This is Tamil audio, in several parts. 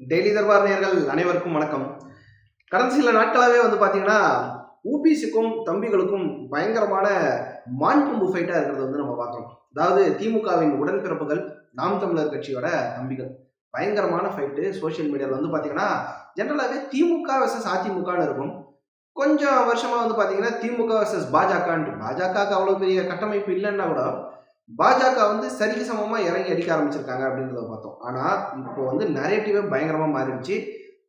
டெய்லி தர்பார் நேர்கள் அனைவருக்கும் வணக்கம். கடந்த சில நாட்களாகவே வந்து பார்த்தீங்கன்னா ஊபிசிக்கும் தம்பிகளுக்கும் பயங்கரமான மாண்பும்பு ஃபைட்டாக இருக்கிறது வந்து நம்ம பார்க்குறோம். அதாவது திமுகவின் உடன்பிறப்புகள் நாம் தமிழர் கட்சியோட தம்பிகள். பயங்கரமான ஃபைட்டு சோஷியல் மீடியாவில் வந்து பார்த்தீங்கன்னா ஜென்ரலாகவே திமுக வர்சஸ் அதிமுகன்னு இருக்கும். கொஞ்சம் வருஷமாக வந்து பார்த்தீங்கன்னா திமுக வர்சஸ் பாஜகன்ட்டு. பாஜகவுக்கு அவ்வளோ பெரிய கட்டமைப்பு இல்லைன்னா கூட பாஜக வந்து சரிக்கு சமமாக இறங்கி அடிக்க ஆரம்பிச்சிருக்காங்க அப்படின்றத பார்த்தோம். ஆனால் இப்போ வந்து நரேட்டிவே பயங்கரமாக மாறிடுச்சு.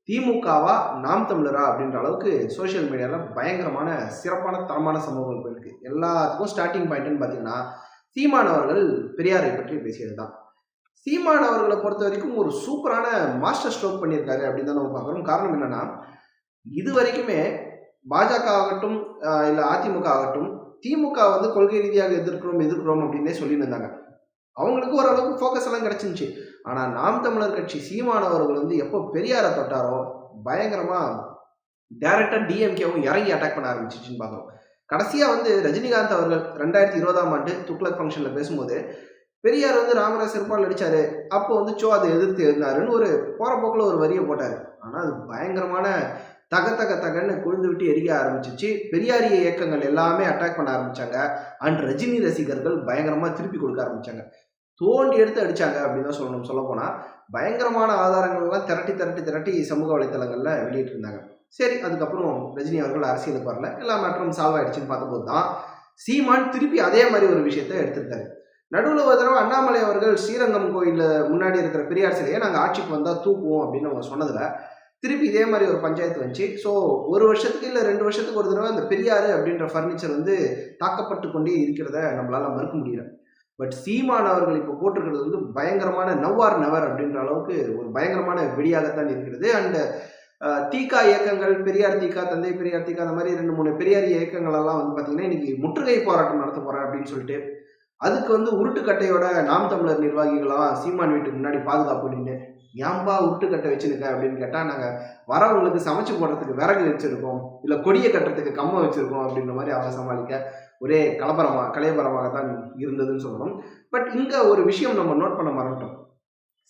திமுகவா நாம் தமிழரா அப்படின்ற அளவுக்கு சோஷியல் மீடியாவில் பயங்கரமான சிறப்பான தரமான சம்பவங்கள் போயிருக்கு. எல்லாத்துக்கும் ஸ்டார்டிங் பாயிண்ட்னு பார்த்தீங்கன்னா சீமான் அவர்கள் பெரியாரை பற்றி பேசியது தான் சீமான் அவர்களை பொறுத்த வரைக்கும் ஒரு சூப்பரான மாஸ்டர் ஸ்ட்ரோக் பண்ணியிருக்காரு அப்படின்னு தான் நம்ம பார்க்குறோம். காரணம் என்னென்னா இது வரைக்குமே பாஜக ஆகட்டும் இல்லை அதிமுக ஆகட்டும் திமுக வந்து கொள்கை ரீதியாக எதிர்க்கிறோம் எதிர்க்கிறோம் அப்படின்னே சொல்லிட்டு இருந்தாங்க. அவங்களுக்கு ஓரளவுக்கு ஃபோக்கஸ் எல்லாம் கிடச்சிருந்துச்சு. ஆனால் நாம் தமிழர் கட்சி சீமானவர்கள் வந்து எப்போ பெரியாரை தொட்டாரோ பயங்கரமாக டேரக்டாக டிஎம்கேவும் இறங்கி அட்டாக் பண்ண ஆரம்பிச்சிச்சுன்னு பார்க்குறோம் கடைசியாக வந்து ரஜினிகாந்த் அவர்கள் ரெண்டாயிரத்தி இருபதாம் ஆண்டு துக்ளக் ஃபங்க்ஷனில் பேசும்போது பெரியார் வந்து ராமராஜ் செருப்பால் அடித்தார் அப்போ வந்து சோ அதை எதிர்த்து இருந்தாருன்னு ஒரு போகிற போக்கில் ஒரு வரியை போட்டார். ஆனால் அது பயங்கரமான தக தக தகன்னு கொழுந்து விட்டு எரிய ஆரம்பிச்சிச்சு. பெரியாரிய இயக்கங்கள் எல்லாமே அட்டாக் பண்ண ஆரம்பிச்சாங்க. அண்ட் ரஜினி ரசிகர்கள் பயங்கரமாக திருப்பி கொடுக்க ஆரம்பிச்சாங்க. தோண்டி எடுத்து அடிச்சாங்க அப்படின்னு தான் சொல்லணும். சொல்ல போனால் பயங்கரமான ஆதாரங்கள்லாம் திரட்டி திரட்டி திரட்டி சமூக வலைத்தளங்களில் வெளியிட்டு இருந்தாங்க சரி அதுக்கப்புறம் ரஜினி அவர்கள் அரசியலுக்கு வரல. எல்லா மேட்டரும் சால்வ் ஆயிடுச்சுன்னு பார்த்தபோது தான் சீமான் திருப்பி அதே மாதிரி ஒரு விஷயத்த எடுத்திருக்காரு நடுவில் ஒரு தடவை அண்ணாமலை அவர்கள் ஸ்ரீரங்கம் கோயிலில் முன்னாடி இருக்கிற பெரியார் சிலையை நாங்கள் ஆட்சிக்கு வந்தால் தூக்குவோம் அப்படின்னு அவங்க சொன்னதில் திருப்பி இதே மாதிரி ஒரு பஞ்சாயத்து வந்துச்சு. ஸோ ஒரு வருஷத்துக்கு இல்லை ரெண்டு வருஷத்துக்கு ஒரு தடவை அந்த பெரியார் அப்படின்ற ஃபர்னிச்சர் வந்து தாக்கப்பட்டு கொண்டே இருக்கிறத நம்மளால் மறுக்க முடியல. பட் சீமான் அவர்கள் இப்போ போட்டிருக்கிறது வந்து பயங்கரமான நவ்வார் நவர் அப்படின்ற அளவுக்கு ஒரு பயங்கரமான வெடியாகத்தான் இருக்கிறது. அண்ட் தீகா இயக்கங்கள் பெரியார் தீகா தந்தை பெரியார் தீகா அந்த மாதிரி ரெண்டு மூணு பெரியார் இயக்கங்களெல்லாம் வந்து பார்த்தீங்கன்னா இன்னைக்கு முற்றுகை போராட்டம் நடத்த போகிறார் அப்படின்னு சொல்லிட்டு அதுக்கு வந்து உருட்டுக்கட்டையோட நாம் தமிழர் நிர்வாகிகளாம் சீமான் வீட்டுக்கு முன்னாடி பாதுகாப்பு அப்படின்னு ஏன்பா உருட்டுக்கட்டை வச்சுருக்க அப்படின்னு கேட்டால் நாங்கள் வரவங்களுக்கு சமைச்சு போடுறதுக்கு விறகு வச்சுருக்கோம் இல்லை கொடியை கட்டுறதுக்கு கம்மை வச்சுருக்கோம் அப்படின்ற மாதிரி அவங்க சமாளிக்க ஒரே கலப்பரமாக கலையபரமாக தான் இருந்ததுன்னு சொல்லணும் பட் இங்கே ஒரு விஷயம் நம்ம நோட் பண்ண மறந்துட்டோம்.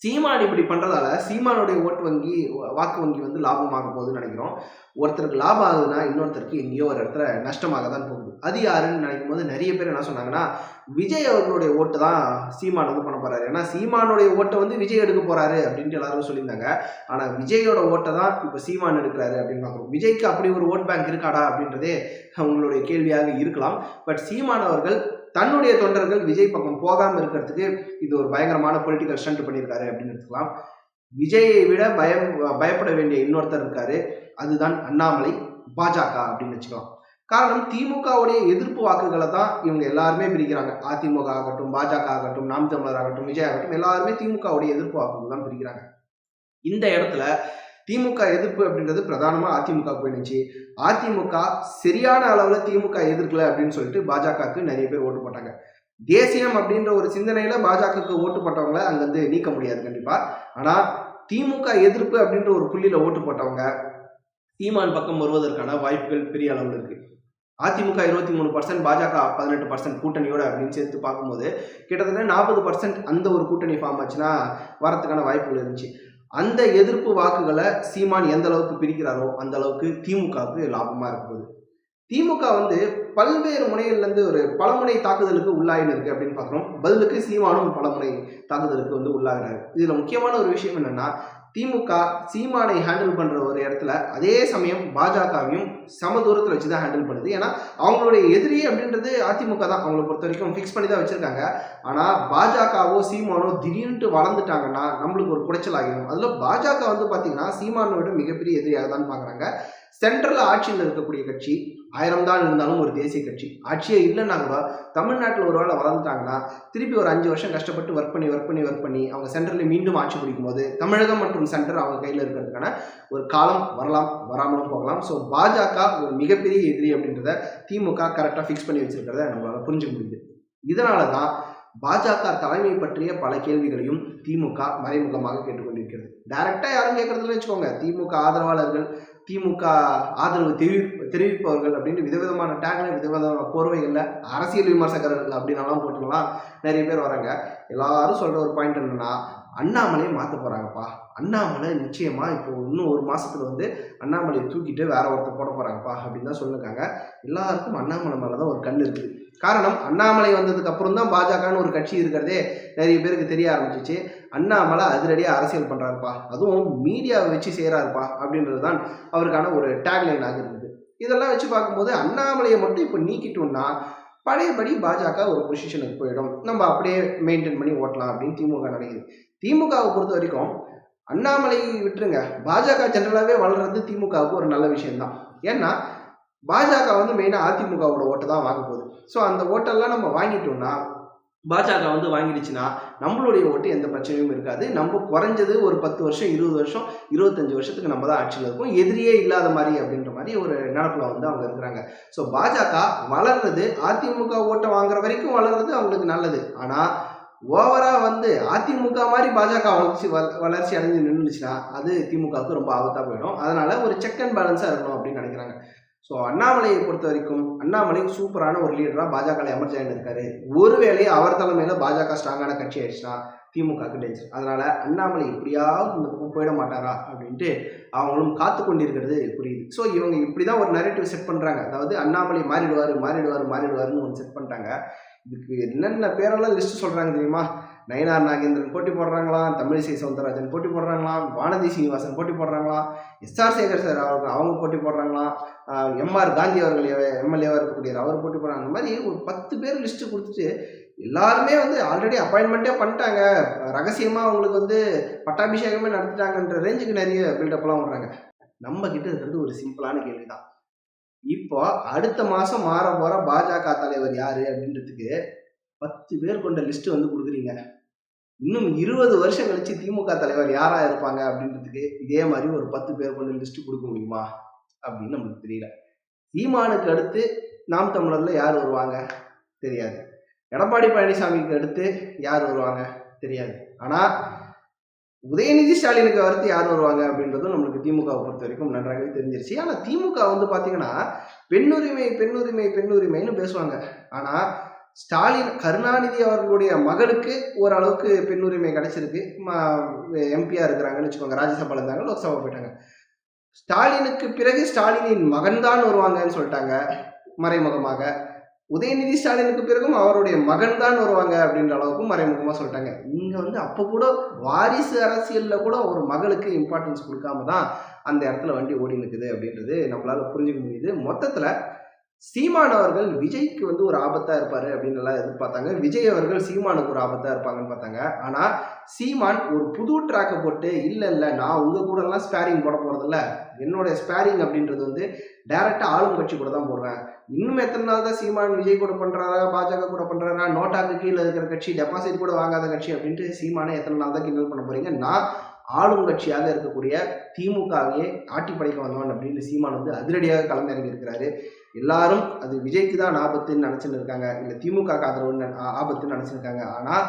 சீமான் இப்படி பண்ணுறதால சீமானுடைய ஓட்டு வங்கி வாக்கு வங்கி வந்து லாபமாக போகுதுன்னு நினைக்கிறோம். ஒருத்தருக்கு லாபம் ஆகுதுன்னா இன்னொருத்தருக்கு எங்கேயோ ஒரு இடத்துல நஷ்டமாக தான் போகுது. அது யாருன்னு நினைக்கும் போது நிறைய பேர் என்ன சொன்னாங்கன்னா விஜய் அவர்களுடைய ஓட்டு தான் சீமான் வந்து பண்ண போறாரு. ஏன்னா சீமானுடைய ஓட்டை வந்து விஜய் எடுக்க போறாரு அப்படின்ட்டு எல்லாரும் சொல்லியிருந்தாங்க. ஆனால் விஜயோட ஓட்டை தான் இப்போ சீமான் எடுக்கிறாரு அப்படின்னு பார்க்குறோம். விஜய்க்கு அப்படி ஒரு ஓட் பேங்க் இருக்காடா அப்படின்றதே அவங்களுடைய கேள்வியாக இருக்கலாம். பட் சீமான் அவர்கள் தன்னுடைய தொண்டர்கள் விஜய் பக்கம் போகாமல் இருக்கிறதுக்கு இது ஒரு பயங்கரமான பொலிட்டிக்கல் ஸ்டண்ட் பண்ணியிருக்காரு அப்படின்னு எடுத்துக்கலாம். விஜயை விட பயம் பயப்பட வேண்டிய இன்னொருத்தர் இருக்காரு. அதுதான் அண்ணாமலை பாஜக அப்படின்னு வச்சுக்கலாம். காரணம் திமுகவுடைய எதிர்ப்பு வாக்குகளை தான் இவங்க எல்லாருமே பிரிக்கிறாங்க. அதிமுக ஆகட்டும் பாஜக ஆகட்டும் நாம் தமிழர் ஆகட்டும் விஜய் ஆகட்டும் எல்லாருமே திமுகவுடைய எதிர்ப்பு வாக்குகள் தான் பிரிக்கிறாங்க. இந்த இடத்துல திமுக எதிர்ப்பு அப்படின்றது பிரதானமாக அதிமுக போயிடுச்சு. அதிமுக சரியான அளவில் திமுக எதிர்க்கல அப்படின்னு சொல்லிட்டு பாஜகவுக்கு நிறைய பேர் ஓட்டு போட்டாங்க. தேசியம் அப்படின்ற ஒரு சிந்தனையில பாஜகவுக்கு ஓட்டு போட்டவங்கள அங்கேருந்து நீக்க முடியாது கண்டிப்பா. ஆனால் திமுக எதிர்ப்பு அப்படின்ற ஒரு புள்ளியில ஓட்டு போட்டவங்க தீமான் பக்கம் வருவதற்கான வாய்ப்புகள் பெரிய அளவில் இருக்கு. அதிமுக இருபத்தி மூணு பர்சன்ட் பாஜக பதினெட்டு பர்சன்ட் கூட்டணியோட அப்படின்னு சேர்த்து பார்க்கும்போது கிட்டத்தட்ட நாற்பது பர்சன்ட் அந்த ஒரு கூட்டணி ஃபார்ம் ஆச்சுன்னா வரத்துக்கான வாய்ப்புகள் இருந்துச்சு. அந்த எதிர்ப்பு வாக்குகளை சீமான் எந்த அளவுக்கு பிரிக்கிறாரோ அந்த அளவுக்கு திமுகவுக்கு லாபமா இருக்குது திமுக வந்து பல்வேறு முனைகள்லேருந்து ஒரு பலமுனை தாக்குதலுக்கு உள்ளாயின்னு இருக்கு அப்படின்னு பார்க்குறோம். பதிலுக்கு சீமானும் பலமுனை தாக்குதலுக்கு வந்து உள்ளாகிறாரு. இதில் முக்கியமான ஒரு விஷயம் என்னன்னா திமுக சீமானை ஹேண்டில் பண்ணுற ஒரு இடத்துல அதே சமயம் பாஜகவையும் சம தூரத்தில் வச்சு தான் ஹேண்டில் பண்ணுது. ஏன்னா அவங்களுடைய எதிரி அப்படின்றது அதிமுக தான். அவங்களை பொறுத்த வரைக்கும் ஃபிக்ஸ் பண்ணி தான் வச்சுருக்காங்க. ஆனால் பாஜகவோ சீமானோ திடீர்னுட்டு வளர்ந்துட்டாங்கன்னா நம்மளுக்கு ஒரு குடைச்சல் ஆகிடும். அதில் பாஜக வந்து பார்த்தீங்கன்னா சீமானை விட மிகப்பெரிய எதிரியாக தான் பார்க்குறாங்க சென்ட்ரல் ஆட்சியில் இருக்கக்கூடிய கட்சி ஆயிரம் தான் இருந்தாலும் ஒரு தேசிய கட்சி. ஆட்சியே இல்லைன்னா கூட தமிழ்நாட்டில் ஒரு வேளை வளர்ந்துட்டாங்கன்னா திருப்பி ஒரு அஞ்சு வருஷம் கஷ்டப்பட்டு ஒர்க் பண்ணி ஒர்க் பண்ணி ஒர்க் பண்ணி அவங்க சென்டரில் மீண்டும் ஆட்சி பிடிக்கும் போது தமிழகம் மற்றும் சென்டர் அவங்க கையில் இருக்கிறதுக்கான ஒரு காலம் வரலாம் வராமலும் போகலாம். ஸோ பாஜக ஒரு மிகப்பெரிய எதிரி அப்படின்றத திமுக கரெக்டாக ஃபிக்ஸ் பண்ணி வச்சிருக்கிறத நம்மளால் புரிஞ்சுக்க முடியுது. இதனால தான் பாஜக தலைமை பற்றிய பல கேள்விகளையும் திமுக மறைமுகமாக கேட்டுக்கொண்டிருக்கிறது. டைரக்டா யாரும் கேட்கறதுல வச்சுக்கோங்க. திமுக ஆதரவாளர்கள் திமுக ஆதரவு தெரிவி தெரிவிப்பவர்கள் அப்படின்னு விதவிதமான டேக்ல விதவிதமான போர்வைகளில் அரசியல் விமர்சகர்கள் அப்படின்னாலாம் போட்டுக்கலாம் நிறைய பேர் வராங்க. எல்லாரும் சொல்கிற ஒரு பாயிண்ட் என்னன்னா அண்ணாமலையை மாற்ற போகிறாங்கப்பா அண்ணாமலை நிச்சயமாக இப்போ இன்னும் ஒரு மாதத்தில் வந்து அண்ணாமலையை தூக்கிட்டு வேற ஒருத்தர் போட போகிறாங்கப்பா அப்படின்னு தான் சொல்லியிருக்காங்க எல்லாருக்கும் அண்ணாமலை மேலே தான் ஒரு கண் இருக்குது. காரணம் அண்ணாமலை வந்ததுக்கு அப்புறம் தான் பாஜகன்னு ஒரு கட்சி இருக்கிறதே நிறைய பேருக்கு தெரிய ஆரம்பிச்சிச்சு. அண்ணாமலை அதிரடியாக அரசியல் பண்ணுறாருப்பா அதுவும் மீடியாவை வச்சு செய்கிறாருப்பா அப்படின்றது தான் அவருக்கான ஒரு டேக்லைன் ஆகிருந்தது இதெல்லாம் வச்சு பார்க்கும்போது அண்ணாமலையை மட்டும் இப்போ நீக்கிட்டோம்னா பழையபடி பாஜக ஒரு பொசிஷனுக்கு போயிடும். நம்ம அப்படியே மெயின்டைன் பண்ணி ஓட்டலாம் அப்படின்னு திமுக நினைக்குது. திமுகவை பொறுத்த வரைக்கும் அண்ணாமலை விட்டுருங்க. பாஜக ஜென்ரலாகவே வளர்றது திமுகவுக்கு ஒரு நல்ல விஷயம்தான். ஏன்னா பாஜக வந்து மெயினாக அதிமுகவோட ஓட்டை தான் வாங்க போகுது. ஸோ அந்த ஓட்டெல்லாம் நம்ம வாங்கிட்டோம்னா பாஜக வந்து வாங்கிடுச்சுன்னா நம்மளுடைய ஓட்டு எந்த பிரச்சனையும் இருக்காது. நம்ம குறைஞ்சது ஒரு பத்து வருஷம் இருபது வருஷம் இருபத்தஞ்சு வருஷத்துக்கு நம்ம தான் ஆட்சியில் இருக்கும். எதிரியே இல்லாத மாதிரி அப்படின்ற மாதிரி ஒரு நினப்பில் வந்து அவங்க இருக்கிறாங்க. ஸோ பாஜக வளர்றது அதிமுக ஓட்டை வாங்குற வரைக்கும் வளர்றது அவங்களுக்கு நல்லது. ஆனால் ஓவரா வந்து அதிமுக மாதிரி பாஜக வளர்ச்சி வளர்ச்சி அடைஞ்சு நின்றுச்சுன்னா அது திமுகவுக்கு ரொம்ப ஆபத்தாக போயிடும். அதனால ஒரு செக் அண்ட் பேலன்ஸாக இருக்கணும் அப்படின்னு நினைக்கிறாங்க. ஸோ அண்ணாமலையை பொறுத்த வரைக்கும் அண்ணாமலை சூப்பரான ஒரு லீடராக பாஜக எமர்ஜ் ஆகிட்டு ஒருவேளை அவர் தலைமையில் பாஜக ஸ்ட்ராங்கான கட்சி ஆயிடுச்சுன்னா திமுகவுக்கு டேஞ்சர் அதனால அண்ணாமலை எப்படியாவது இந்த போயிட மாட்டாரா அப்படின்ட்டு அவங்களும் காத்து கொண்டிருக்கிறது புரியுது. ஸோ இவங்க இப்படி தான் ஒரு நரேட்டிவ் செட் பண்ணுறாங்க அதாவது அண்ணாமலை மாறிடுவார் மாறிடுவார் மாறிடுவார்னு ஒன்று செட் பண்ணுறாங்க இதுக்கு என்னென்ன பேரெல்லாம் லிஸ்ட் சொல்கிறாங்க தெரியுமா? நயனார் நாகேந்திரன் போட்டி போடுறாங்களாம் தமிழிசை சவுந்தரராஜன் போட்டி போடுறாங்களாம் வானதி சீனிவாசன் போட்டி போடுறாங்களாம் எஸ்ஆர் சேகர் சார் அவர்கள் அவங்க போட்டி போடுறாங்களாம் எம்ஆர் காந்தி அவர்கள் எம்எல்ஏவாக இருக்கக்கூடிய அவர் போட்டி போடுறாங்க. அந்த மாதிரி ஒரு பத்து பேர் லிஸ்ட்டு கொடுத்துட்டு எல்லாருமே வந்து ஆல்ரெடி அப்பாயின்மெண்ட்டே பண்ணிட்டாங்க. ரகசியமாக அவங்களுக்கு வந்து பட்டாபிஷேகமே நடத்திட்டாங்கன்ற ரேஞ்சுக்கு நிறைய பில்டப்லாம் வர்றாங்க. நம்ம கிட்ட இருக்கிறது ஒரு சிம்பிளான கேள்வி தான் இப்போ அடுத்த மாதம் மாற போகிற பாஜக தலைவர் யார் அப்படின்றதுக்கு பத்து பேர் கொண்ட லிஸ்ட்டு வந்து கொடுக்குறீங்க. இன்னும் இருபது வருஷம் கழிச்சு திமுக தலைவர் யாரா இருப்பாங்க அப்படின்றதுக்கு இதே மாதிரி ஒரு பத்து பேர் கொண்டு லிஸ்ட் கொடுக்க முடியுமா அப்படின்னு நம்மளுக்கு தெரியல. சீமானுக்கு அடுத்து நாம் தமிழர்ல யார் வருவாங்க? தெரியாது. எடப்பாடி பழனிசாமிக்கு அடுத்து யார் வருவாங்க? தெரியாது. ஆனா உதயநிதி ஸ்டாலினுக்கு அடுத்து யார் வருவாங்க அப்படின்றதும் நம்மளுக்கு திமுகவை பொறுத்த வரைக்கும் நன்றாகவே தெரிஞ்சிருச்சு. ஆனா திமுக வந்து பாத்தீங்கன்னா பெண்ணுரிமை பெண்ணுரிமை பெண்ணுரிமைன்னு பேசுவாங்க. ஆனா ஸ்டாலின் கருணாநிதி அவர்களுடைய மகளுக்கு ஓரளவுக்கு பெண்ணுரிமை கிடைச்சிருக்கு. எம்பியா இருக்கிறாங்கன்னு வச்சுக்கோங்க. ராஜ்யசபாவில் இருந்தாங்க லோக்சபா போயிட்டாங்க. ஸ்டாலினுக்கு பிறகு ஸ்டாலினின் மகன்தான் வருவாங்கன்னு சொல்லிட்டாங்க மறைமுகமாக. உதயநிதி ஸ்டாலினுக்கு பிறகும் அவருடைய மகன் தான் வருவாங்க அப்படின்ற அளவுக்கு மறைமுகமாக சொல்லிட்டாங்க. இங்கே வந்து அப்போ கூட வாரிசு அரசியலில் கூட ஒரு மகளுக்கு இம்பார்ட்டன்ஸ் கொடுக்காம தான் அந்த இடத்துல வண்டி ஓடி நிற்குது அப்படின்றது நம்மளால் புரிஞ்சுக்க முடியுது. மொத்தத்தில் சீமான் அவர்கள் விஜய்க்கு வந்து ஒரு ஆபத்தா இருப்பாரு அப்படின்னு எல்லாம் எதிர்பார்த்தாங்க. விஜய் அவர்கள் சீமானுக்கு ஒரு ஆபத்தா இருப்பாங்கன்னு பார்த்தாங்க. ஆனா சீமான் ஒரு புது ட்ராக்கை போட்டு இல்ல இல்ல நான் உங்க கூட எல்லாம் ஸ்பேரிங் போட போறது இல்ல. என்னோட ஸ்பேரிங் அப்படின்றது வந்து டைரக்டா ஆளும் கட்சி கூட தான் போடுவேன் இன்னும் எத்தனை நாள் தான் சீமான் விஜய் கூட பண்றாரா பாஜக கூட பண்றாரா நோட்டாக்கு கீழே இருக்கிற கட்சி டெபாசிட் கூட வாங்காத கட்சி அப்படின்ட்டு சீமானை எத்தனை நாள் தான் கிண்டல் பண்ண போறீங்க? நான் ஆளும் கட்சியாக இருக்கக்கூடிய திமுகவையே ஆட்டி படைக்க வந்தவன் அப்படின்னு சீமான் வந்து அதிரடியாக களமிறங்கி இருக்கிறாரு எல்லாரும் அது விஜய்க்கு தான் ஆபத்துன்னு நினச்சின்னு இருக்காங்க. இல்லை திமுக க்கு ஆதரவுன்னு ஆபத்துன்னு நினைச்சிருக்காங்க ஆனால்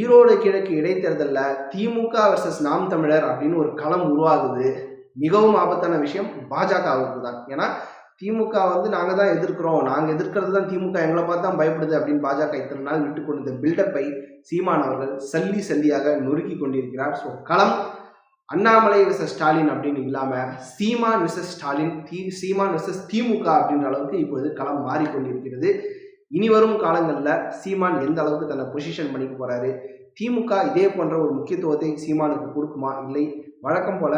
ஈரோடு கிழக்கு இடைத்தேர்தலில் திமுக வர்சஸ் நாம் தமிழர் அப்படின்னு ஒரு களம் உருவாகுது. மிகவும் ஆபத்தான விஷயம் பாஜகவுக்கு தான். ஏன்னா திமுக வந்து நாங்கள் தான் எதிர்க்கிறோம். நாங்கள் எதிர்க்கிறது தான் திமுக. எங்களை பார்த்து தான் பயப்படுது அப்படின்னு பாஜக இத்தனை நாள் விட்டு கொண்டிருந்த பில்டப்பை சீமான் அவர்கள் சல்லி சல்லியாக நொறுக்கி கொண்டிருக்கிறார். ஸோ களம் அண்ணாமலை விசஸ் ஸ்டாலின் அப்படின்னு இல்லாமல் Seeman versus Stalin the Seeman versus DMK அப்படின்ற அளவுக்கு இப்பொழுது களம் மாறிக்கொண்டிருக்கிறது. இனி வரும் காலங்களில் சீமான் எந்த அளவுக்கு தன்னை பொசிஷன் பண்ணிக்க போகிறாரு திமுக இதே போன்ற ஒரு முக்கியத்துவத்தை சீமானுக்கு கொடுக்குமா? இல்லை. வழக்கம் போல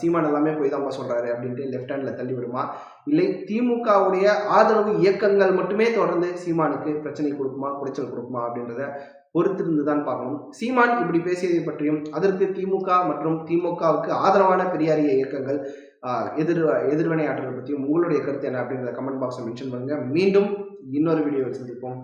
சீமான் எல்லாமே போய் தான் சொல்கிறாரு அப்படின்ட்டு லெஃப்ட் ஹேண்டில் தள்ளி விடுமா? இல்லை. திமுகவுடைய ஆதரவு இயக்கங்கள் மட்டுமே தொடர்ந்து சீமானுக்கு பிரச்சனை கொடுக்குமா? குடைச்சல் கொடுக்குமா அப்படின்றத பொறுத்திருந்து தான் பார்க்கணும். சீமான் இப்படி பேசியதை பற்றியும் அதற்கு திமுக மற்றும் திமுகவுக்கு ஆதரவான பெரியாரிய இயக்கங்கள் எதிர் எதிர்வினை ஆற்றல் பற்றியும் உங்களுடைய கருத்து என்ன அப்படிங்கிறத கமெண்ட் பாக்ஸில் மென்ஷன் பண்ணுங்கள் மீண்டும் இன்னொரு வீடியோவில் சந்திப்போம்.